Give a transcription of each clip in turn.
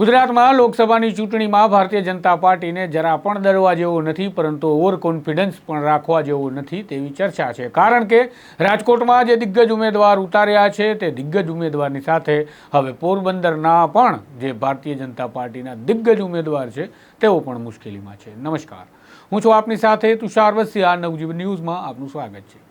ગુજરાતમાં લોકસભાની ચૂંટણીમાં ભારતીય જનતા પાર્ટીને જરા પણ ડરવા જેવું નથી, પરંતુ ઓવર કોન્ફિડન્સ પણ રાખવા જેવું નથી તેવી ચર્ચા છે. કારણ કે રાજકોટમાં જે દિગ્ગજ ઉમેદવાર ઉતાર્યા છે તે દિગ્ગજ ઉમેદવારની સાથે હવે પોરબંદરના પણ જે ભારતીય જનતા પાર્ટીના દિગ્ગજ ઉમેદવાર છે તેઓ પણ મુશ્કેલીમાં છે. નમસ્કાર. હું છું આપની સાથે તુષાર વસિયા. નવજીવન ન્યૂઝમાં આપનું સ્વાગત છે.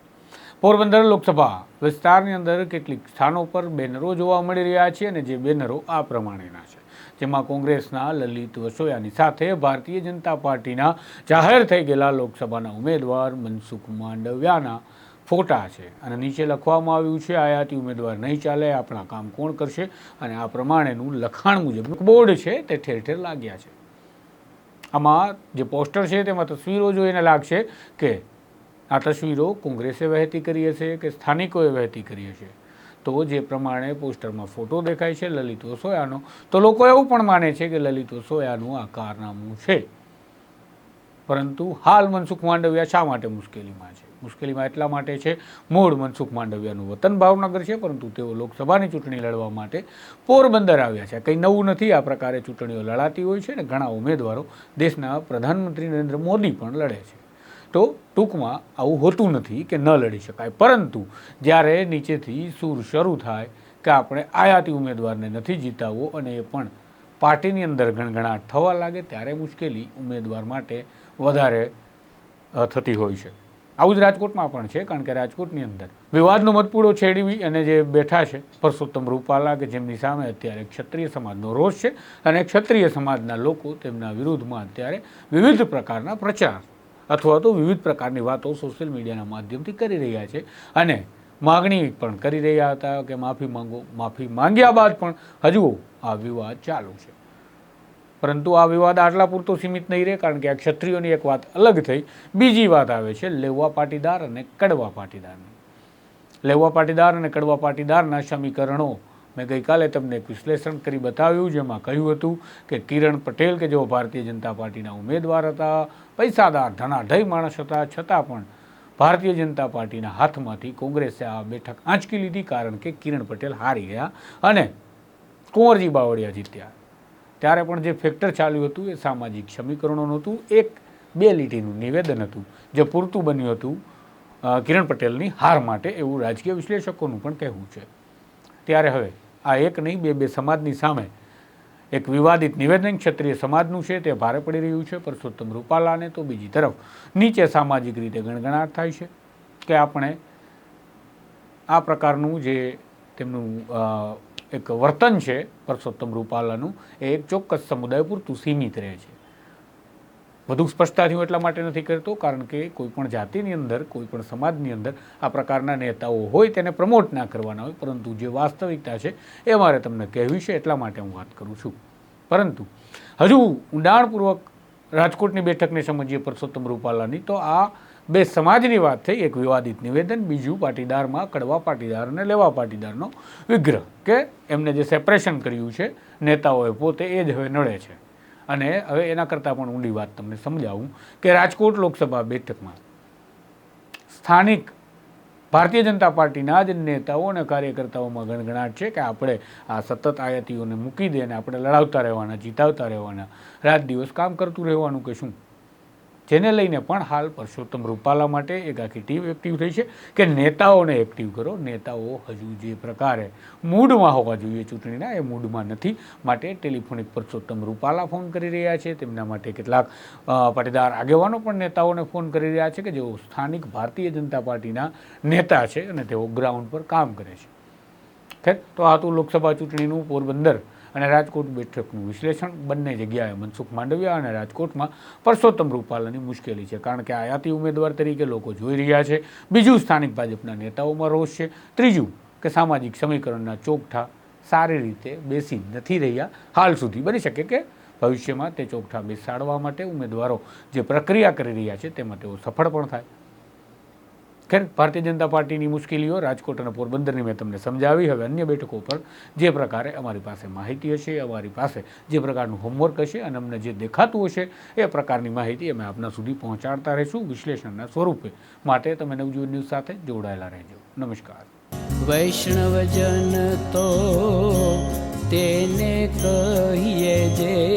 પોરબંદર લોકસભા વિસ્તારની અંદર કેટલીક સ્થાનો પર બેનરો જોવા મળી રહ્યા છે અને જે બેનરો આ પ્રમાણેના છે. જેમાં કોંગ્રેસના લલિત વસોયાની સાથે ભારતીય જનતા પાર્ટીના જાહેર થઈ ગયેલા લોકસભાના ઉમેદવાર મનસુખ માંડવ્યાના ફોટા છે. અને નીચે લખવામાં આવ્યું છે, આયાતી ઉમેદવાર નહીં ચાલે, આપણા કામ કોણ કરશે? અને આ પ્રમાણેનું લખાણ મુજબ બોર્ડ છે તે ઠેર ઠેર લાગ્યા છે. આમાં જે પોસ્ટર છે તેમાં તસવીરો જોઈને લાગશે કે આ તસવીરો કોંગ્રેસે વહેતી કરી હશે કે સ્થાનિકોએ વહેતી કરી હશે? તો જે પ્રમાણે પોસ્ટરમાં ફોટો દેખાય છે લલિત ઓસોયાનો તો લોકો એવું પણ માને છે કે લલિત ઓસોયાનું આ કારનામું છે. પરંતુ હાલ મનસુખ માંડવિયા શા માટે મુશ્કેલીમાં છે? મુશ્કેલીમાં એટલા માટે છે, મૂળ મનસુખ માંડવિયાનું વતન ભાવનગર છે, પરંતુ તેઓ લોકસભાની ચૂંટણી લડવા માટે પોરબંદર આવ્યા છે. કંઈ નવું નથી, આ પ્રકારે ચૂંટણીઓ લડાતી હોય છે અને ઘણા ઉમેદવારો દેશના પ્રધાનમંત્રી નરેન્દ્ર મોદી પણ લડે છે. તો ટૂંકમાં આવું હોતું નથી કે ન લડી શકાય. પરંતુ જ્યારે નીચેથી સૂર શરૂ થાય કે આપણે આયાતી ઉમેદવારને નથી જીતાવવો અને એ પણ પાર્ટીની અંદર ગણગણાટ થવા લાગે, ત્યારે મુશ્કેલી ઉમેદવાર માટે વધારે થતી હોય છે. આવું જ રાજકોટમાં પણ છે, કારણ કે રાજકોટની અંદર વિવાદનો મતપૂડો છેડવી અને જે બેઠા છે, પરસોત્તમ રૂપાલા કે જેમની સામે અત્યારે ક્ષત્રિય સમાજનો રોષ છે અને ક્ષત્રિય સમાજના લોકો તેમના વિરુદ્ધમાં અત્યારે વિવિધ પ્રકારના પ્રચાર અથવા તો વિવિધ પ્રકારની વાતો સોશિયલ મીડિયાના માધ્યમથી કરી રહ્યા છે. અને માગણી પણ કરી રહ્યા હતા કે માફી માંગો, માફી માંગ્યા બાદ પણ હજુ આ વિવાદ ચાલુ છે. પરંતુ આ વિવાદ આટલા પૂરતો સીમિત નહીં રહે, કારણ કે આ ક્ષત્રિયોની એક વાત અલગ થઈ. બીજી વાત આવે છે લેવા પાટીદાર અને કડવા પાટીદારની. લેવા પાટીદાર અને કડવા પાટીદારના સમીકરણો મેં ગઈકાલે તમને એક વિશ્લેષણ કરી બતાવ્યું, જેમાં કહ્યું હતું કે કિરણ પટેલ, કે જેઓ ભારતીય જનતા પાર્ટીના ઉમેદવાર હતા, પૈસાદાર, ધનાઢય માણસ હતા, છતાં પણ ભારતીય જનતા પાર્ટીના હાથમાંથી કોંગ્રેસે આ બેઠક આંચકી લીધી, કારણ કે કિરણ પટેલ હારી ગયા અને કુંવરજી બાવળિયા જીત્યા. ત્યારે પણ જે ફેક્ટર ચાલ્યું હતું એ સામાજિક સમીકરણોનું હતું એક બે લીટીનું નિવેદન હતું, જે પૂરતું બન્યું હતું કિરણ પટેલની હાર માટે એવું રાજકીય વિશ્લેષકોનું પણ કહેવું છે. ત્યારે હવે આ એક નહીં, બે બે સમાજની સામે એક વિવાદિત નિવેદન ક્ષત્રિય સમાજનું છે, તે ભારે પડી રહ્યું છે. પરસોત્તમ રૂપાલાને તો બીજી તરફ નીચે સામાજિક રીતે ગણગણાટ થાય છે કે આપણે આ પ્રકારનું જે તેમનું એક વર્તન છે પરસોત્તમ રૂપાલાનું, એ એક ચોક્કસ સમુદાય પૂરતું સીમિત રહે છે. વધુ સ્પષ્ટતાથી હું એટલા માટે નથી કરતો, કારણ કે કોઈપણ જાતિની અંદર કોઈપણ સમાજની અંદર આ પ્રકારના નેતાઓ હોય તેને પ્રમોટ ના કરવાના હોય. પરંતુ જે વાસ્તવિકતા છે એ મારે તમને કહેવી છે એટલા માટે હું વાત કરું છું. પરંતુ હજુ ઊંડાણપૂર્વક રાજકોટની બેઠકને સમજીએ પરસોત્તમ રૂપાલાની, તો આ બે સમાજની વાત થઈ. એક વિવાદિત નિવેદન, બીજું પાટીદારમાં કડવા પાટીદાર અને લેવા પાટીદારનો વિગ્રહ, કે એમને જે સેપરેશન કર્યું છે નેતાઓએ પોતે એ જ હવે નડે છે. અને હવે એના કરતાં પણ ઊંડી વાત તમને સમજાવું કે રાજકોટ લોકસભા બેઠકમાં સ્થાનિક ભારતીય જનતા પાર્ટીના જ નેતાઓ અને કાર્યકર્તાઓમાં ગણગણાટ છે કે આપણે આ સતત આયાતીઓને મૂકી દે અને આપણે લડાવતા રહેવાના, જીતાવતા રહેવાના, રાત દિવસ કામ કરતું રહેવાનું કે શું? જેને લઈને પણ હાલ પરસોત્તમ રૂપાલા માટે એક આખી ટીમ એક્ટિવ થઈ છે કે નેતાઓને એક્ટિવ કરો. નેતાઓ હજુ જે પ્રકારે મૂડમાં હોવા જોઈએ ચૂંટણીના, એ મૂડમાં નથી. માટે ટેલિફોનિક પરસોત્તમ રૂપાલા ફોન કરી રહ્યા છે. તેમના માટે કેટલાક પાટીદાર આગેવાનો પણ નેતાઓને ફોન કરી રહ્યા છે કે જેઓ સ્થાનિક ભારતીય જનતા પાર્ટીના નેતા છે અને તેઓ ગ્રાઉન્ડ પર કામ કરે છે. ખેર, તો આ હતું લોકસભા ચૂંટણીનું પોરબંદર. અને રાજકોટ બેઠકનું વિશ્લેષણ. બંને જગ્યાએ મનસુખ માંડવિયા અને રાજકોટમાં પરસોત્તમ રૂપાલાની મુશ્કેલી છે. કારણ કે આયાતી ઉમેદવાર તરીકે લોકો જોઈ રહ્યા છે. બીજું સ્થાનિક ભાજપના નેતાઓમાં રોષ છે. ત્રીજું કે સામાજિક સમીકરણના ચોકઠા સારી રીતે બેસી નથી રહ્યા. હાલ સુધી બની શકે કે ભવિષ્યમાં તે ચોકઠા બેસાડવા માટે ઉમેદવારો જે પ્રક્રિયા કરી રહ્યા છે તેમાં તેઓ સફળ પણ થાય. ખેર, ભારતીય જનતા પાર્ટીની મુશ્કેલીઓ, રાજકોટ અને પોરબંદરની મેં તમને સમજાવી. હવે અન્ય બેઠકો પર જે પ્રકારે અમારી પાસે માહિતી હશે, અમારી પાસે જે પ્રકારનું હોમવર્ક હશે અને અમને જે દેખાતું હશે, એ પ્રકારની માહિતી અમે આપના સુધી પહોંચાડતા રહીશું. વિશ્લેષણના સ્વરૂપે માટે તમે નવજીવન ન્યૂઝ સાથે જોડાયેલા રહેજો. નમસ્કાર. વૈષ્ણવજન તો તેને કહીએ જે